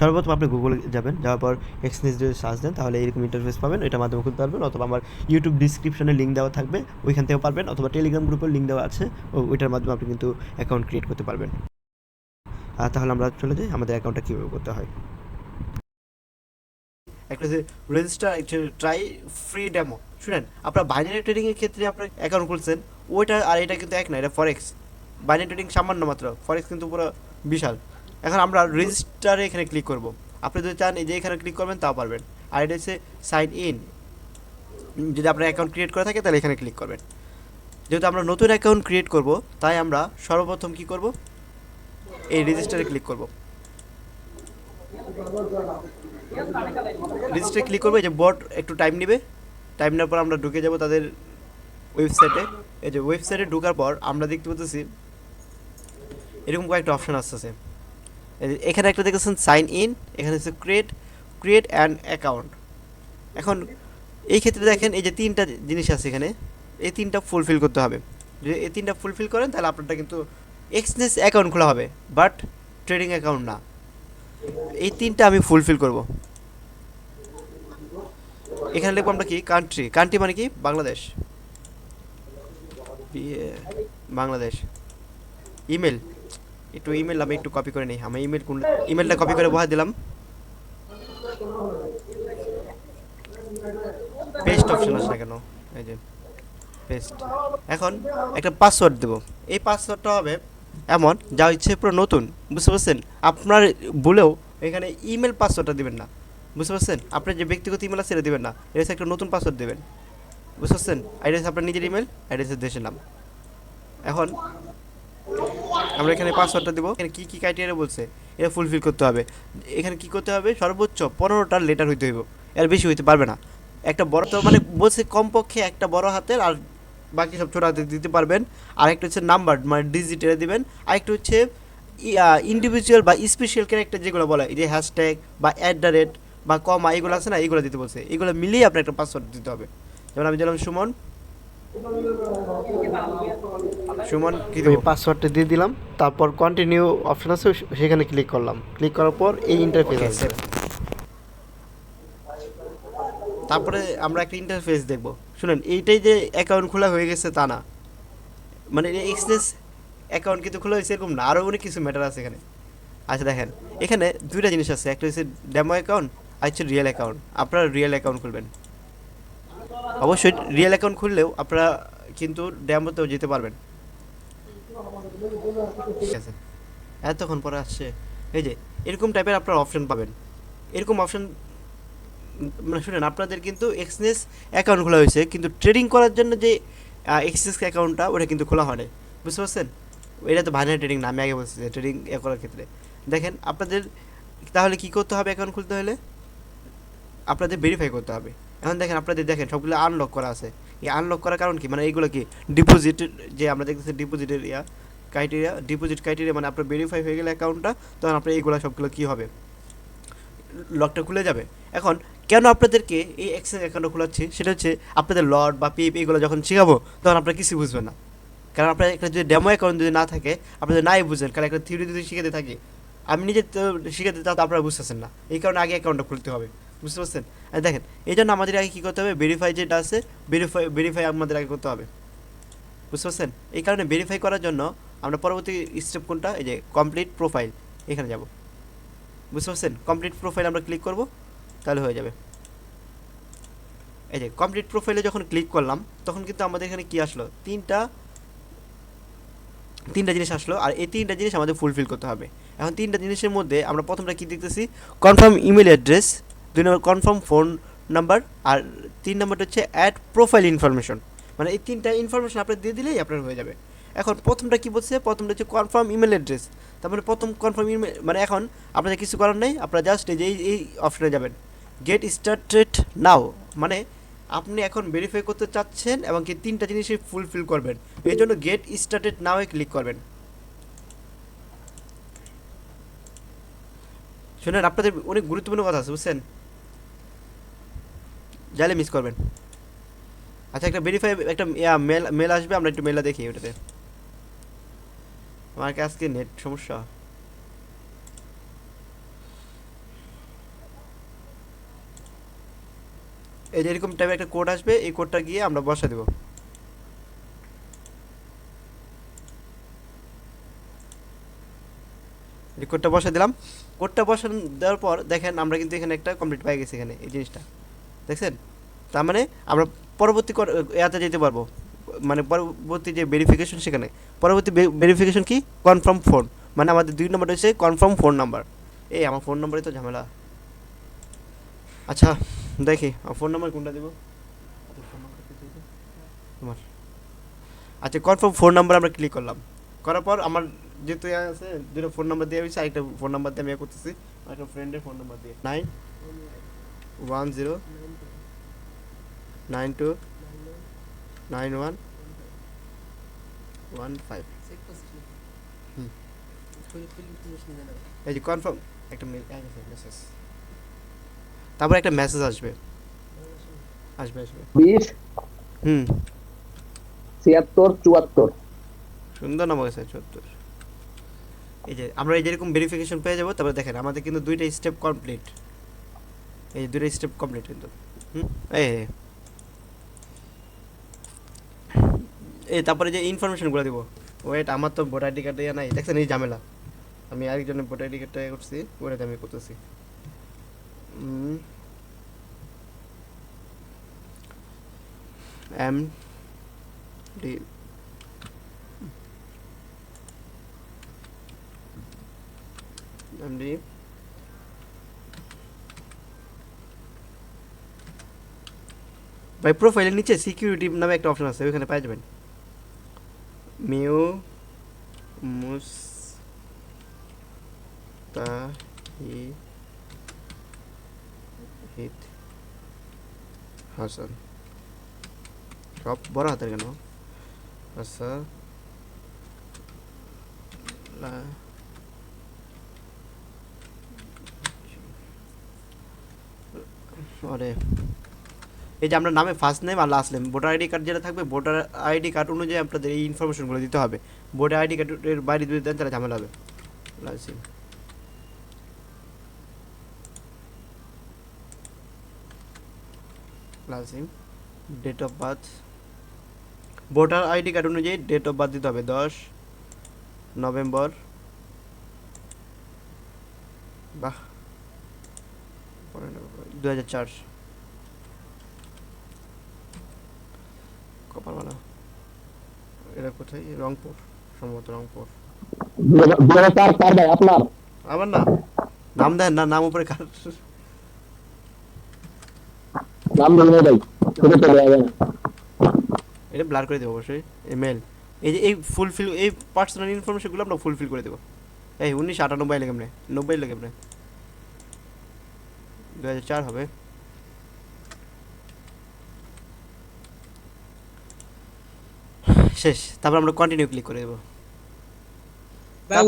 সর্বপ্রথম আপনি গুগলে যাবেন, যাওয়ার পর এক্সনেস যদি সার্চ দেন, তাহলে এরকম ইন্টারফেস পাবেন এটার মাধ্যমে খুলতে পারবেন, অথবা আমার ইউটিউব ডিসক্রিপশনে লিঙ্ক দেওয়া থাকবে, ওইখান থেকেও পারবেন, অথবা টেলিগ্রাম গ্রুপের লিঙ্ক দেওয়া আছে ওইটার মাধ্যমে আপনি কিন্তু অ্যাকাউন্ট ক্রিয়েট করতে পারবেন। আর তাহলে আমরা চলে যাই, আমাদের অ্যাকাউন্টটা কীভাবে করতে হয়। একটা যে রেজিস্টার ট্রাই ফ্রি ডেমো শুনেন, আপনার বাইনারি ট্রেডিংয়ের ক্ষেত্রে আপনার অ্যাকাউন্ট খুলছেন, ওইটা আর এটা কিন্তু এক না, এটা ফরেক্স বাইনারি ট্রেডিং সামান্য মাত্র ফরেক্স কিন্তু পুরো বিশাল। এখন আমরা রেজিস্টারে এখানে ক্লিক করব। আপনি যদি চান এই যে এখানে ক্লিক করবেন, তাও পারবেন। আর এটা হচ্ছে সাইন ইন যদি আপনার অ্যাকাউন্ট ক্রিয়েট করা থাকে, তাহলে এখানে ক্লিক করবেন। যেহেতু আমরা নতুন অ্যাকাউন্ট ক্রিয়েট করব, তাই আমরা সর্বপ্রথম কি করব? এই রেজিস্টারে ক্লিক করব। রেজিস্টারে ক্লিক করব, এই যে বট একটু টাইম নেবে। টাইম নেওয়ার পর আমরা ঢুকে যাব তাদের ওয়েবসাইটে এই যে ওয়েবসাইটে ঢোকার পর আমরা দেখতে পাচ্ছি এরকম কয়েকটা অপশান আসতেছে। এখানে একটা দেখেছেন সাইন ইন, এখানে হচ্ছে ক্রিয়েট ক্রিয়েট অ্যান্ড অ্যাকাউন্ট। এখন এই ক্ষেত্রে দেখেন এই যে তিনটা জিনিস আছে এখানে, এই তিনটা ফুলফিল করতে হবে। যদি এই তিনটা ফুলফিল করেন, তাহলে আপনারটা কিন্তু এক্সনেস অ্যাকাউন্ট খোলা হবে, বাট ট্রেডিং অ্যাকাউন্ট না। এই তিনটা আমি ফুলফিল করব। এখানে লিখব আমরা কি? কান্ট্রি। কান্ট্রি মানে কি? বাংলাদেশ। বাংলাদেশ। ইমেল। একটু ইমেল আমি একটু কপি করে নিই। আমি ইমেল কোন ইমেলটা কপি করে বহাই দিলাম। পেস্ট অপশন না কেন? এই যে পেস্ট এখন একটা পাসওয়ার্ড দেব। এই পাসওয়ার্ডটা হবে এমন, যা ইচ্ছে পুরো নতুন, বুঝতে পারছেন? আপনার বলেও এখানে ইমেল পাসওয়ার্ডটা দিবেন না, বুঝতে পারছেন? আপনার যে ব্যক্তিগত ইমেল আছে সেটা দিবেন না। এটা একটা নতুন পাসওয়ার্ড দেবেন, বুঝতে পারছেন? এটা আপনার নিজের ইমেল হচ্ছে দেশের নাম। এখন আমরা এখানে পাসওয়ার্ডটা দেবো। এখানে কী কী ক্রাইটেরিয়া বলছে, এটা ফুলফিল করতে হবে। এখানে কি করতে হবে? সর্বোচ্চ পনেরোটা লেটার হইতে হইব। এর বেশি হইতে পারবে না। একটা বড়, তো মানে বলছে কমপক্ষে একটা বড় হাতের আর বাকি সব ছোটো হাতে দিতে পারবেন। আর একটা হচ্ছে নাম্বার মানে ডিজিট এটা দিবেন। আর একটা হচ্ছে ইন্ডিভিজুয়াল বা স্পেশাল ক্যারেক্টার যেগুলো বলে, এই যে হ্যাশট্যাগ বা অ্যাট দ্য রেট বা কমা এগুলো আছে না? এগুলো দিতে বলছে। এগুলো মিলিয়ে আপনার একটা পাসওয়ার্ড দিতে হবে। যেমন আমি দিলাম সুমন। সুমন কি দেবো? পাসওয়ার্ডটা দিয়ে দিলাম তারপর কন্টিনিউ অপশন আছে সেখানে ক্লিক করলাম। ক্লিক করার পর এই ইন্টারফেস আসবে তারপরে আমরা একটা ইন্টারফেস দেখব। শুনেন এইটাই যে অ্যাকাউন্ট খোলা হয়ে গেছে তা না। মানে এক্সনেস অ্যাকাউন্ট কিন্তু খোলা হয়েছে এরকম না আরও অনেক কিছু ম্যাটার আছে এখানে। আচ্ছা দেখেন এখানে দুইটা জিনিস আছে একটা হচ্ছে ডেমো অ্যাকাউন্ট আর হচ্ছে রিয়েল অ্যাকাউন্ট আপনারা রিয়েল অ্যাকাউন্ট খুলবেন। অবশ্যই রিয়েল অ্যাকাউন্ট খুললেও আপনারা কিন্তু ড্যামোতেও যেতে পারবেন। ঠিক আছে। এতক্ষণ পরে আসছে। এই যে, এরকম টাইপের আপনারা অপশন পাবেন। এরকম অপশন মানে শুনেন, আপনাদের কিন্তু এক্সনেস অ্যাকাউন্ট খোলা হয়েছে, কিন্তু ট্রেডিং করার জন্য যে এক্সনেস অ্যাকাউন্টটা ওটা কিন্তু খোলা হয় বুঝতে পারছেন? এটা তো বাইনারি ট্রেডিং না, আমি আগে বলছি যে ট্রেডিং করার ক্ষেত্রে। দেখেন, আপনাদের, তাহলে কি করতে হবে অ্যাকাউন্ট খুলতে হলে? আপনাদের ভেরিফাই করতে হবে। এখন দেখেন আপনাদের দেখেন, সবগুলো আনলক করা আছে। এই আনলক করার কারণ কি? মানে এইগুলো কি? ডিপোজিট যে আমরা দেখতেছি ডিপোজিটের ইয়া ক্রাইটেরিয়া ডিপোজিট ক্রাইটেরিয়া মানে আপনার ভেরিফাই হয়ে গেলে অ্যাকাউন্টটা তখন আপনার এইগুলো সবগুলো কী হবে? লকটা খুলে যাবে। এখন কেন আপনাদেরকে এই এক্সেস অ্যাকাউন্টটা খোলাচ্ছি? সেটা হচ্ছে আপনাদের লট বা পিপ এগুলো যখন শেখাবো, তখন আপনারা কিছু বুঝবেন না। কারণ আপনার একটা যদি ডেমো অ্যাকাউন্ট যদি না থাকে, আপনাদের নাই বুঝেন, কারণ একটা থিওরি যদি শিখাতে থাকি। আমি নিজে তো শিখাতে, তো আপনারা বুঝতেছেন না। এই কারণে আগে অ্যাকাউন্টটা খুলতে হবে। বুঝতে পারছেন? দেখেন, এই জন্য আমাদের আগে কী করতে হবে? ভেরিফাই যেটা আছে ভেরিফাই ভেরিফাই আমাদের আগে করতে হবে। বুঝতে পারছেন? এই কারণে ভেরিফাই করার জন্য আমরা পরবর্তী স্টেপ কোনটা? এই যে কমপ্লিট প্রোফাইল এখানে যাব। বুঝতে পারছেন? কমপ্লিট প্রোফাইল আমরা ক্লিক করব, তাহলে হয়ে যাবে। এই যে কমপ্লিট প্রোফাইলে যখন ক্লিক করলাম, তখন কিন্তু আমাদের এখানে কি আসলো? তিনটা তিনটা জিনিস আসলো, আর এই তিনটা জিনিস আমাদের ফুলফিল করতে হবে। এখন তিনটা জিনিসের মধ্যে আমরা প্রথমটা কি দেখতেছি? কনফার্ম ইমেল অ্যাড্রেস দুই নম্বর কনফার্ম ফোন নাম্বার আর তিন নম্বরটা হচ্ছে অ্যাড প্রোফাইল ইনফরমেশন মানে এই তিনটা ইনফরমেশন আপনি দিয়ে দিলেই আপনার হয়ে যাবে। এখন প্রথমটা কি বলছে? প্রথমটা হচ্ছে কনফার্ম ইমেল অ্যাড্রেস তার মানে প্রথম কনফার্ম ইমেল মানে এখন আপনাদের কিছু করার নেই, আপনারা জাস্ট এই যে এই অপশনে যাবেন। গেট স্টার্টেড নাও মানে আপনি এখন ভেরিফাই করতে চাচ্ছেন এবং কি তিনটা জিনিসই ফুলফিল করবেন। এই জন্য গেট স্টার্টেড নাও ক্লিক করবেন। শুনেন, আপনাদের অনেক গুরুত্বপূর্ণ কথা আছে, বুঝছেন? যাইলে মিস করবেন। আচ্ছা একটা ভেরিফাই একটা ইয়া মেল মেল আসবে, আমরা একটু মেলটা দেখি ওটাতে। আমার কাছে আজকে নেট সমস্যা। এই যে এরকম টাইপের একটা কোড আসবে, এই কোডটা গিয়ে আমরা বসা দেব। এই কোডটা বসা দিলাম। কোডটা বসানো দেওয়ার পর দেখেন, আমরা কিন্তু এখানে একটা কমপ্লিট পাই গেছি এখানে, এই জিনিসটা। দেখছেন? তার মানে আমরা পরবর্তী ইয়াতে যেতে পারব। মানে পরবর্তী যে ভেরিফিকেশন সেখানে। পরবর্তী ভেরিফিকেশন কি? কনফার্ম ফোন মানে আমাদের দুই নম্বর হচ্ছে কনফার্ম ফোন নাম্বার এই আমার ফোন নাম্বারে তো ঝামেলা। আচ্ছা দেখি, আমার ফোন নাম্বার কোনটা দেবো? তোমার। আচ্ছা কনফার্ম ফোন নাম্বার আমরা ক্লিক করলাম। করার পর আমার যেহেতু আছে, দুটো ফোন নাম্বার দিয়ে হয়েছে, আরেকটা ফোন নাম্বার দিয়ে আমি করতেছি। একটা ফ্রেন্ডের ফোন নাম্বার দিয়ে। Nine one zero nine two nine one one five এই যে কনফার্ম একটা মেসেজ তারপর একটা মেসেজ আসবে। আসবে আসবে। বিশ? হুম। ছিয়াত্তর চুয়াত্তর। সুন্দর নাম আছে চুয়াত্তর। এই যে আমরা এই যেরকম ভেরিফিকেশন পেয়ে যাব তারপরে দেখেন আমাদের কিন্তু দুইটা স্টেপ কমপ্লিট এই যে দুইটা স্টেপ কমপ্লিট কিন্তু এই তারপরে যে ইনফরমেশনগুলো দিব। ওয়েট আমার তো ভোটার আইডি কার্ড ইয়া নাই। দেখছেন এই ঝামেলা। আমি আরেকজনের ভোটার আইডি কার্ডটা করছি ওটাতে আমি করতেছি। এম ডি এমডি ভাই প্রোফাইলের নিচে সিকিউরিটি নামে একটা অপশন আছে ওখানে পাই যাবেন। মিউ মুস তা হি হিত হাসান সব বড় হাতের কেন? আচ্ছা লা আরে। এই যে আমরা নামে ফার্স্ট নেম আর last name voter ID card যেটা থাকবে ভোটার আইডি কার্ড অনুযায়ী আপনাদের এই ইনফরমেশনগুলো দিতে হবে। ভোটার আইডি কার্ডের বাইরে যদি দেন, তাহলে ঝামেলা হবে। Date of birth voter ID card অনুযায়ী ডেট অফ বার্থ দিতে হবে, দশ নভেম্বর। বাহ। দু হাজার চার কপালমালা এটা কোথায়? রংপুর, সম্ভবত রংপুর। আপনার আমার না নাম দেন না, নাম উপরে কার? নাম বলুন ভাই এটা ব্লার করে দেবো অবশ্যই ইমেল এই যে, এই ফুলফিল এই পার্সোনাল ইনফরমেশনগুলো আমরা ফুলফিল করে দেবো। এই উনিশশো আটানব্বই লেগে এমনি নব্বই লেগে এমনি দু হাজার চার হবে। শেষ তারপর আমরা কন্টিনিউ ক্লিক করে দেবো।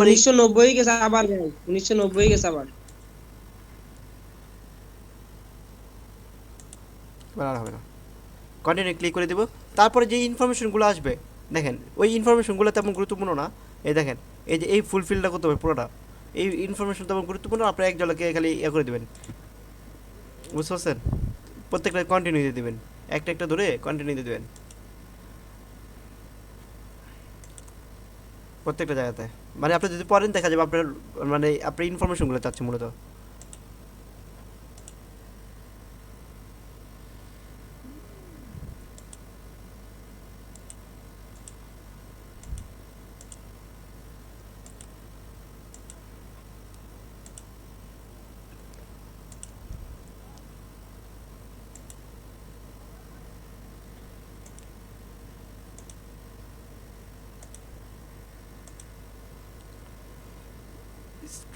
উনিশশো নব্বই গেছে আবার উনিশশো নব্বই গেছে আবার। আর হবে না। কন্টিনিউ ক্লিক করে দেবো। তারপরে যে ইনফরমেশনগুলো আসবে দেখেন ওই ইনফরমেশনগুলো তেমন গুরুত্বপূর্ণ না। এই দেখেন এই যে এই ফুলফিলটা করতে হবে পুরোটা। এই ইনফরমেশন তেমন গুরুত্বপূর্ণ আপনার এক জলকে খালি ইয়ে করে দেবেন। বুঝতে পারছেন? প্রত্যেকটা কন্টিনিউ দিয়ে দেবেন। একটা একটা ধরে কন্টিনিউ দিয়ে দেবেন। প্রত্যেকটা জায়গাতে। মানে আপনি যদি পড়েন দেখা যাবে আপনার মানে আপনার ইনফরমেশনগুলো চাচ্ছে মূলত।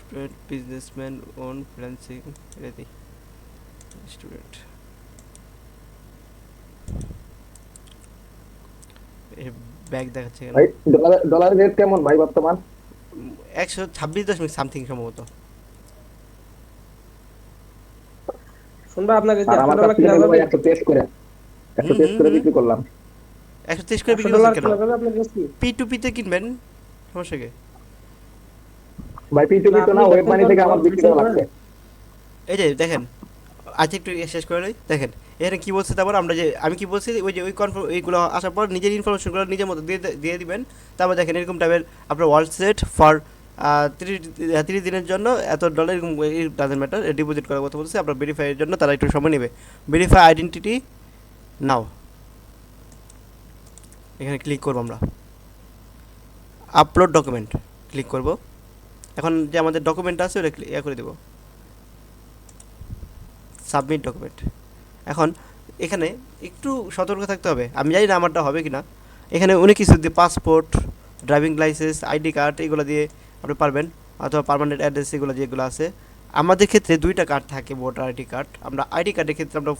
Student businessman own freelancing ready student bag দেখাচ্ছে ভাই ডলার ডলারের রেট কেমন ভাই বর্তমান? একশো ছাব্বিশ দশমিক সামথিং সম্ভবত। শুনবা আপনাকে একশো টেস্ট করে। একশো টেস্ট করে বিক্রি করলাম। একশো তেইশ করে বিক্রি ডলার কেন পি টু পিতে কিনবেন? সমস্যা কি? ভাই পি টু তো না ওয়েব মানি দেখেন থেকে আমার বিক্রি করা করেন? এই যে দেখেন আজ একটু শেষ করে লই দেখেন এখানে কি বলছে তারপর আমরা যে আমি কি বলছি ওই যে ওই কনফার্ম এইগুলো আসার পর নিজের ইনফরমেশনগুলো নিজের মতো দিয়ে দিয়ে দিবেন তারপর দেখেন এরকম টাইপের আপনার ওয়ার্ল্ড সেট ফর তিরিশ তিরিশ দিনের জন্য এত ডলার এরকম ডাজেন্ট ম্যাটার ডিপোজিট করার কথা বলছে আপনার ভেরিফাইয়ের জন্য তারা একটু সময় নেবে। ভেরিফাই আইডেন্টিটি নাও এখানে ক্লিক করব আমরা। আপলোড ডকুমেন্ট ক্লিক করব। এখন যে আমাদের ডকুমেন্ট আছে, ওটা ইয়ে করে দেবো। সাবমিট ডকুমেন্ট এখন এখানে একটু সতর্ক থাকতে হবে। আমি জানি না আমারটা হবে কি না এখানে অনেক কিছু দিয়ে passport driving license ID card এগুলো দিয়ে আপনি পারবেন। অথবা পারমানেন্ট অ্যাড্রেস এগুলো যেগুলো আছে। আমাদের ক্ষেত্রে দুইটা কার্ড থাকে ভোটার আইডি কার্ড আমরা আইডি কার্ডের ক্ষেত্রে আমরা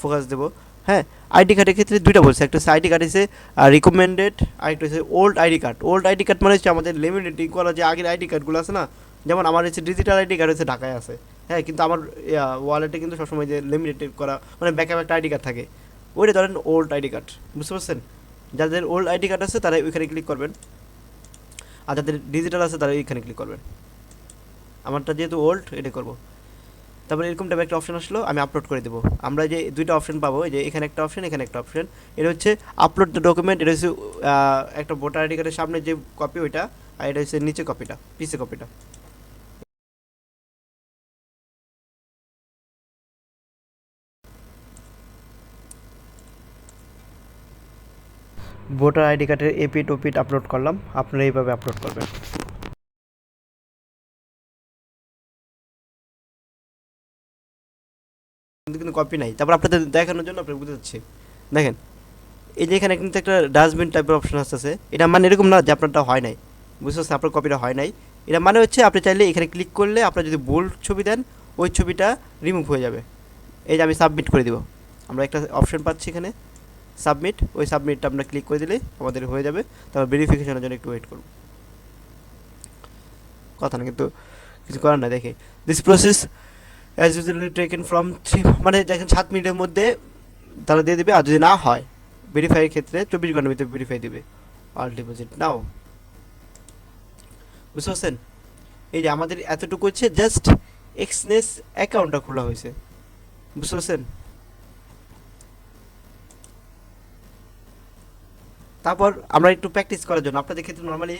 ফোকাস দেবো। হ্যাঁ আইডি কার্ডের ক্ষেত্রে দুইটা বলছে। একটা হচ্ছে আইডি কার্ড হচ্ছে রিকমেন্ডেড আরেকটা হচ্ছে old ID card old ID card মানে হচ্ছে আমাদের লিমিটেড করা যে আগের আইডি কার্ডগুলো আছে না, যেমন আমার হচ্ছে ডিজিটাল আইডি কার্ড হচ্ছে ঢাকায় আছে। হ্যাঁ কিন্তু আমার ওয়ালেটে কিন্তু সবসময় যে লিমিটেড করা মানে ব্যাকআপ একটা আইডি কার্ড থাকে। ওইটা ধরেন ওল্ড আইডি কার্ড বুঝতে পারছেন? যাদের ওল্ড আইডি কার্ড আছে, তারা ওইখানে ক্লিক করবেন। আর যাদের ডিজিটাল আছে, তারা ওইখানে ক্লিক করবেন। আমারটা যেহেতু ওল্ড এটা করব। তারপরে এরকম টাইপের একটা অপশন আসলো, আমি আপলোড করে দেবো। আমরা যে দুইটা অপশন পাবো যে এখানে একটা অপশন এখানে একটা অপশন এটা হচ্ছে আপলোড দ্য ডকুমেন্ট এটা হচ্ছে একটা ভোটার আইডি কার্ডের সামনে যে কপি ওইটা, আর এটা হচ্ছে নিচে কপিটা পিসে কপিটা ভোটার আইডি কার্ডের এপিট ওপিট আপলোড করলাম, আপনারা এইভাবে আপলোড করবেন। কিন্তু কিন্তু কপি নাই। তারপর আপনাদের দেখানোর জন্য আপনি বুঝতে যাচ্ছি দেখেন, এই যে এখানে কিন্তু একটা ডাস্টবিন টাইপের অপশন আসতেছে। এটা মানে এরকম না যে আপনারটা হয় নাই। বুঝতে পারছেন? আপনার কপিটা হয় নাই। এটা মানে হচ্ছে আপনি চাইলে এখানে ক্লিক করলে আপনার যদি বোল্ড ছবি দেন, ওই ছবিটা রিমুভ হয়ে যাবে। এই যে আমি সাবমিট করে দিব। আমরা একটা অপশন পাচ্ছি এখানে। সাবমিট ওই সাবমিটটা আমরা ক্লিক করে দিলে আমাদের হয়ে যাবে। তারপর ভেরিফিকেশনের জন্য একটু ওয়েট করব। কথা না, কিন্তু কিছু করার না দেখে। This process as usually taken from three মানে দেখেন সাত মিনিটের মধ্যে তারা দিয়ে দেবে। আর যদি না হয় ভেরিফাইয়ের ক্ষেত্রে চব্বিশ ঘণ্টার ভিতরে ভেরিফাই দেবে অল ডিপোজিট নাও বুঝতে পারছেন? এই যে আমাদের এতটুকু হচ্ছে জাস্ট এক্সনেস অ্যাকাউন্টটা খোলা হয়েছে। বুঝতে পারছেন? তারপর আমরা একটু প্র্যাকটিস করার জন্য, আপনাদের ক্ষেত্রে নর্মালি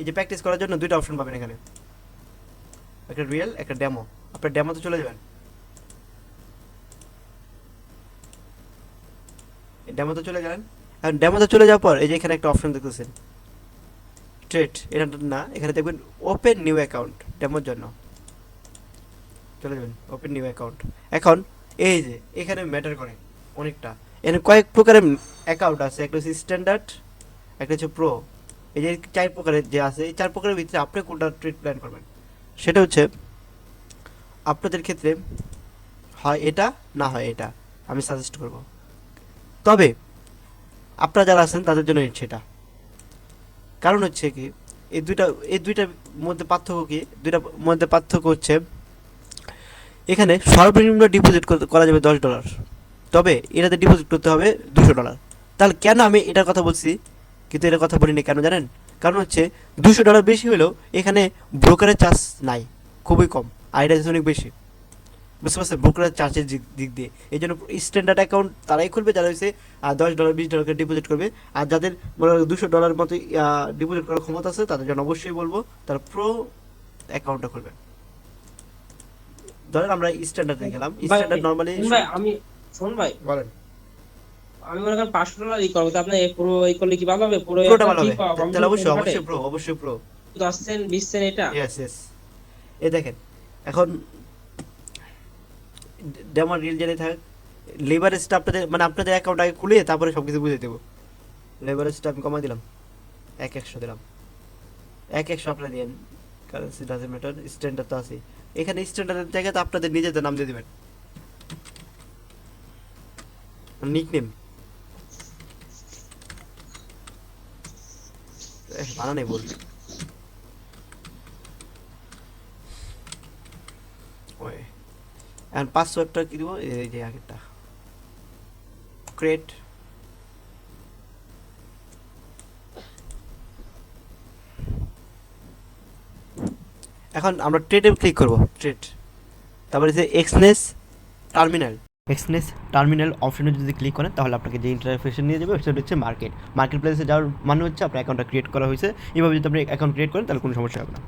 এই যে প্র্যাকটিস করার জন্য দুইটা অপশন পাবেন এখানে। একটা রিয়েল একটা ডেমো আপনার ডেমোতে চলে যাবেন? ডেমোতে চলে গেলেন। এখন ডেমোতে চলে যাওয়ার পর এই যে এখানে একটা অপশন দেখতেছেন। ট্রেড এটা না, এখানে দেখবেন ওপেন নিউ অ্যাকাউন্ট ডেমোর জন্য। চলে যাবেন ওপেন নিউ অ্যাকাউন্ট এখন এই যে, এখানে ম্যাটার করে অনেকটা। এখানে কয়েক প্রকারের অ্যাকাউন্ট আছে, একটা হচ্ছে স্ট্যান্ডার্ড একটা হচ্ছে প্রো এই যে চার প্রকারের যে আছে, এই চার প্রকারের ভিতরে আপনি কোনটা ট্রেড প্ল্যান করবেন? সেটা হচ্ছে আপনাদের ক্ষেত্রে হয় এটা, না হয় এটা, আমি সাজেস্ট করব। তবে, আপনারা যারা আছেন, তাদের জন্য সেটা কারণ হচ্ছে কি, এই দুইটা, এই দুইটার মধ্যে পার্থক্য কি? দুইটার মধ্যে পার্থক্য হচ্ছে, এখানে সর্বনিম্ন ডিপোজিট করা যাবে দশ ডলার তবে, এটাতে ডিপোজিট করতে হবে দুশো ডলার তাহলে কেন আমি এটার কথা বলছি? কিন্তু এটার কথা বলিনি কেন জানেন? কারণ হচ্ছে, দুশো ডলার বেশি হলেও এখানে ব্রোকারের চার্জ নাই, খুবই কম। আইডিয়া অনেক বেশি। বুঝতে পারছেন? ব্রোকারের চার্জের দিক দিয়ে। এই জন্য স্ট্যান্ডার্ড অ্যাকাউন্ট তারাই খুলবে যারা হচ্ছে দশ ডলার বিশ ডলারকে ডিপোজিট করবে। আর যাদের মনে হয় দুশো ডলার মতো ডিপোজিট করার ক্ষমতা আছে তাদের জন্য অবশ্যই বলব তারা প্রো অ্যাকাউন্টটা খুলবে। ধরেন আমরা স্ট্যান্ডার্ডে গেলাম। স্ট্যান্ডার্ড নর্মালি ভাই আমি শোন ভাই। বলেন। আমি মনে করেন পাঁচশো ডলার ই করব এই পুরো এই করলে কি ভালো হবে? পুরো প্রোটা ভালো হবে। তাহলে অবশ্যই অবশ্যই প্রো অবশ্যই প্রো দশ সেন্ট বিশ সেন্ট এটা? ইয়েস ইয়েস এ দেখেন এখন ডেমন রিল জেনে থাক লেবারেজটা আপনাদের মানে আপনাদের অ্যাকাউন্ট আগে খুলে তারপরে সব কিছু বুঝে দেবো। লেবারেজটা আমি কমাই দিলাম। এক একশো দিলাম। এক একশো আপনারা দিন কারেন্সি ডাজেন্ট ম্যাটার স্ট্যান্ডার্ড তো আছে এখানে স্ট্যান্ডার্ডের জায়গাতে আপনাদের নিজেদের নাম দিয়ে দেবেন। নিক নেম বানা নেই বল ওই। এখন পাসওয়ার্ডটা কি দিব? এই যে আগেরটা। ক্রিয়েট এখন আমরা ট্রেডে ক্লিক করব। ট্রেড তারপরে যে এক্সনেস টার্মিনাল এক্সনেস টার্মিনাল অপশনে যদি ক্লিক করেন, তাহলে আপনাকে যে ইন্টারফেসে নিয়ে যাবে সেটা হচ্ছে মার্কেট মার্কেট প্লেসে যাওয়ার মানে হচ্ছে আপনার অ্যাকাউন্টটা ক্রিয়েট করা হয়েছে। এভাবে যদি আপনি অ্যাকাউন্ট ক্রিয়েট করেন, তাহলে কোনো সমস্যা হবে না।